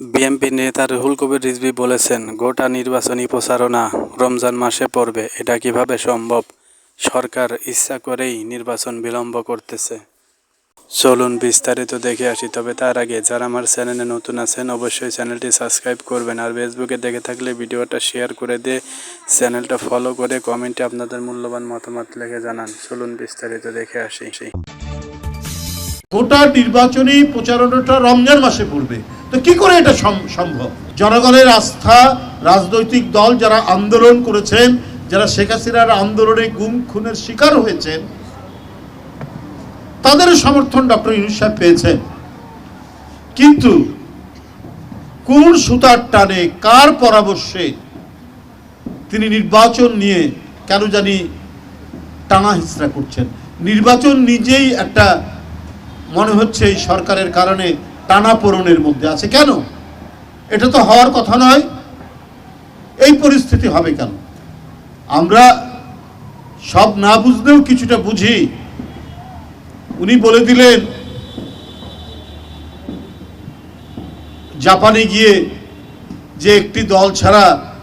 BNP নেতা রুহুল কবির রিজভী বলেছেন, গোটা নির্বাচনী প্রচারণা রমজান মাসে পড়বে। এটা কীভাবে সম্ভব? সরকার ইচ্ছা করেই নির্বাচন বিলম্ব করতেছে। চলুন বিস্তারিত দেখে আসি, তবে তার আগে যারা আমার চ্যানেলে নতুন আছেন, অবশ্যই চ্যানেলটি সাবস্ক্রাইব করবেন। আর ফেসবুকে দেখে থাকলে ভিডিওটা শেয়ার করে দিয়ে চ্যানেলটা ফলো করে কমেন্টে আপনাদের মূল্যবান মতামত লিখে জানান। চলুন বিস্তারিত দেখে আসি। গোটা নির্বাচনী প্রচারণাটা রমজান মাসে পড়বে। তো কি করে এটা সম- সম্ভব? জনগণের আস্থা, রাজনৈতিক দল যারা আন্দোলন করেছেন, যারা শেখ হাসিনার আন্দোলনে গুম, খুনের শিকার হয়েছেন, তাদের সমর্থন ডক্টর ইউনুস সাহেব পেয়েছেন। কিন্তু কোন সুতার টানে, কার পরামর্শে তিনি নির্বাচন নিয়ে কেন জানি টানা হিসরা করছেন? নির্বাচন নিজেই একটা মনে হচ্ছে এই সরকারের কারণে টানাপোড়নের মধ্যে আছে। কেন? এটা তো হওয়ার কথা নয়। এই পরিস্থিতি হবে কেন? আমরা সব না বুঝলেও কিছুটা বুঝি। উনি বলে দিলেন, জাপানে গিয়ে যে একটি দল ছাড়া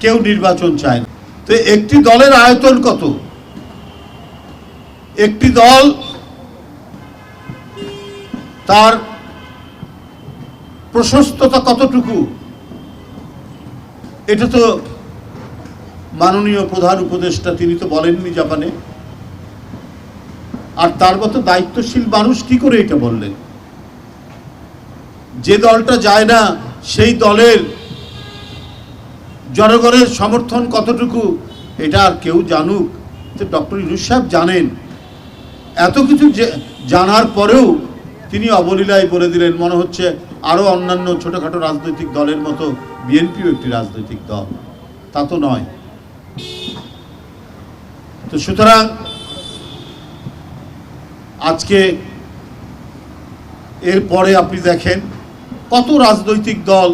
কেউ নির্বাচন চায় না। তো একটি দলের আয়তন কত? একটি দল তার প্রশস্ততা কতটুকু এটা তো মাননীয় প্রধান উপদেষ্টা তিনি তো বলেননি জাপানে। আর তার মতো দায়িত্বশীল মানুষ কি করে এটা বললেন? যে দলটা যায় না, সেই দলের জনগণের সমর্থন কতটুকু, এটা আর কেউ জানুক। তো ডক্টর ইউনুস সাহেব জানেন। এত কিছু জানার পরেও তিনি অবলীলায় বলে দিলেন, মনে হচ্ছে আরও অন্যান্য ছোটোখাটো রাজনৈতিক দলের মতো বিএনপিও একটি রাজনৈতিক দল। তা তো নয়। তো সুতরাং আজকে এরপরে আপনি দেখেন কত রাজনৈতিক দল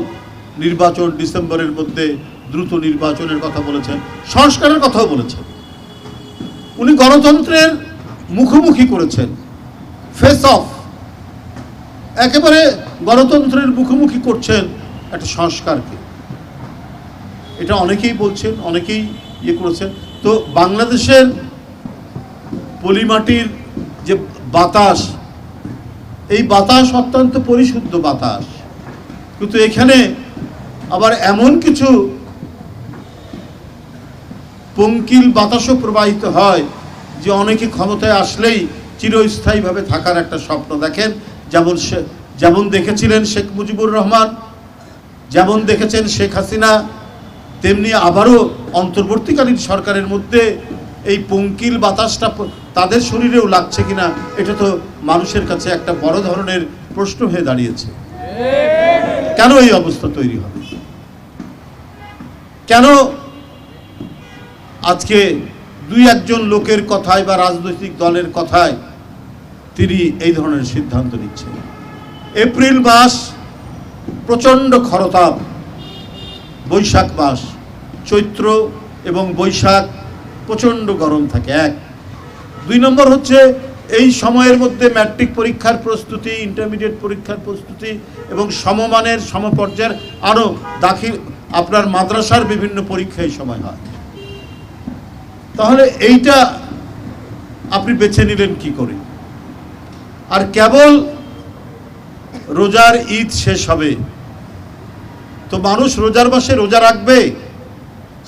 নির্বাচন ডিসেম্বরের মধ্যে দ্রুত নির্বাচনের কথা বলেছেন, সংস্কারের কথাও বলেছেন। উনি গণতন্ত্রের মুখোমুখি করেছেন। ফেস অফ একেবারে গণতন্ত্রের মুখোমুখি করছেন একটা সংস্কারকে। এটা অনেকেই বলছেন, অনেকেই ইয়ে করেছেন। তো বাংলাদেশের পলিমাটির যে বাতাস, এই বাতাস অত্যন্ত পরিশুদ্ধ বাতাস। কিন্তু এখানে আবার এমন কিছু পঙ্কিল বাতাসও প্রবাহিত হয়, যে অনেকে ক্ষমতায় আসলেই চিরস্থায়ীভাবে থাকার একটা স্বপ্ন দেখেন। যেমন যেমন দেখেছিলেন শেখ মুজিবুর রহমান, যেমন দেখেছেন শেখ হাসিনা, তেমনি আবারও অন্তর্বর্তীকালীন সরকারের মধ্যে এই পঙ্কিল বাতাসটা তাদের শরীরেও লাগছে কিনা, এটা তো মানুষের কাছে একটা বড় ধরনের প্রশ্ন হয়ে দাঁড়িয়েছে। কেন এই অবস্থা তৈরি হবে? কেন আজকে দুই একজন লোকের কথায় বা রাজনৈতিক দলের কথায় তিনি এই ধরনের সিদ্ধান্ত নিচ্ছেন। এপ্রিল মাস, প্রচণ্ড খরতাপ, বৈশাখ মাস, চৈত্র এবং বৈশাখ, প্রচণ্ড গরম থাকে, এক। দুই নম্বর হচ্ছে, এই সময়ের মধ্যে ম্যাট্রিক পরীক্ষার প্রস্তুতি ইন্টারমিডিয়েট পরীক্ষার প্রস্তুতি এবং সমমানের সমপর্যায়ের আরও দাখিল, আপনার মাদ্রাসার বিভিন্ন পরীক্ষা এই সময় হয়। তাহলে এইটা আপনি বেছে নিলেন কি করে? আর কেবল রোজার ঈদ শেষ হবে। তো মানুষ রোজার মাসে রোজা রাখবে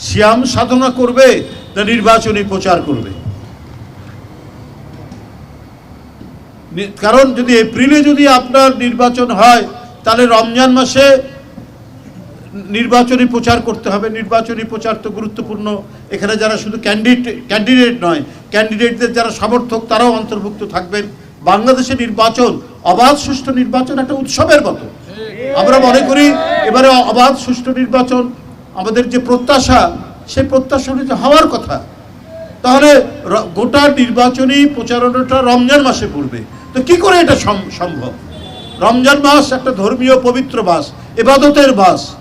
শ্যাম সাধনা করবে না নির্বাচনী প্রচার করবে? কারণ যদি এপ্রিলে যদি আপনার নির্বাচন হয়, তাহলে রমজান মাসে নির্বাচনী প্রচার করতে হবে। নির্বাচনী প্রচার তো গুরুত্বপূর্ণ। এখানে যারা শুধু ক্যান্ডিডেট ক্যান্ডিডেট নয় ক্যান্ডিডেটদের যারা সমর্থক, তারাও অন্তর্ভুক্ত থাকবেন। বাংলাদেশে নির্বাচন, অবাধ সুষ্ঠু নির্বাচন একটা উৎসবের মতো। আমরা মনে করি এবারে অবাধ সুষ্ঠু নির্বাচন আমাদের যে প্রত্যাশা, সেই প্রত্যাশা অনুযায়ী হওয়ার কথা। তাহলে গোটা নির্বাচনী প্রচারণাটা রমজান মাসে পড়বে। তো কি করে এটা সম- সম্ভব? রমজান মাস একটা ধর্মীয় পবিত্র মাস, এবাদতের মাস।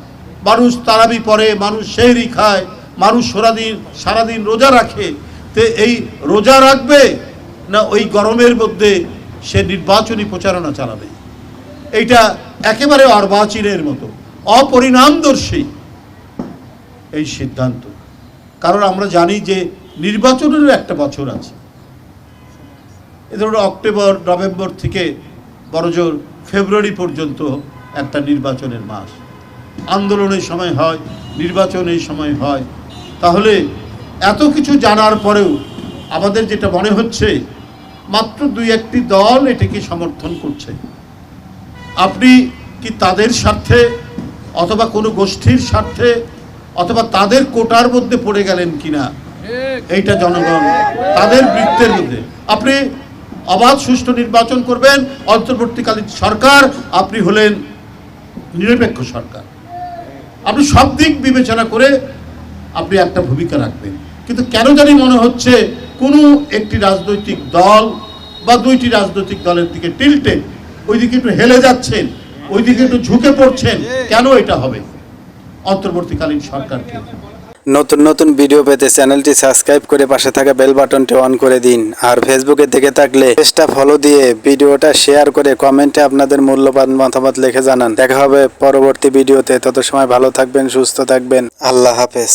মানুষ তারাবি পরে মানুষ সেহরি খায়, মানুষ সারাদিন সারাদিন রোজা রাখে। তে এই রোজা রাখবে না ওই গরমের মধ্যে সে নির্বাচনী প্রচারণা চালাবে। এইটা একেবারে অর্বাচীনের মতো, অপরিণামদর্শী এই সিদ্ধান্ত। কারণ আমরা জানি যে নির্বাচনেরও একটা বছর আছে। এ ধরুন অক্টোবর, নভেম্বর থেকে বড়জোর ফেব্রুয়ারি পর্যন্ত একটা নির্বাচনের মাস। আন্দোলনের সময় হয় নির্বাচনের সময় হয়। তাহলে এত কিছু জানার পরেও আমাদের যেটা মনে হচ্ছে মাত্র দুই একটি দল এটাকে সমর্থন করছে। আপনি কি তাদের স্বার্থে অথবা কোনো গোষ্ঠীর স্বার্থে অথবা তাদের কোটার মধ্যে পড়ে গেলেন কিনা? এইটা জনগণ, তাদের বৃত্তের মধ্যে। আপনি অবাধ সুষ্ঠু নির্বাচন করবেন, অন্তর্বর্তীকালীন সরকার, আপনি হলেন নিরপেক্ষ সরকার। আপনি সব দিক বিবেচনা করে আপনি একটা ভূমিকা রাখবেন। কিন্তু কেন জানি মনে হচ্ছে কোনো একটি রাজনৈতিক দল বা দুইটি রাজনৈতিক দলের দিকে টিল্টে ওইদিকে একটু হেলে যাচ্ছেন, ওইদিকে একটু ঝুঁকে পড়ছেন, কেন এটা হবে? অন্তর্বর্তীকালীন সরকারকে। নতুন নতুন ভিডিও পেতে চ্যানেলটি সাবস্ক্রাইব করে পাশে থাকা বেল বাটনটি অন করে দিন। আর ফেসবুকে দেখে থাকলে পেজটা ফলো দিয়ে ভিডিওটা শেয়ার করে কমেন্টে আপনাদের মূল্যবান মতামত লিখে জানান। দেখা হবে পরবর্তী ভিডিওতে। তত সময় ভালো থাকবেন, সুস্থ থাকবেন। আল্লাহ হাফেজ।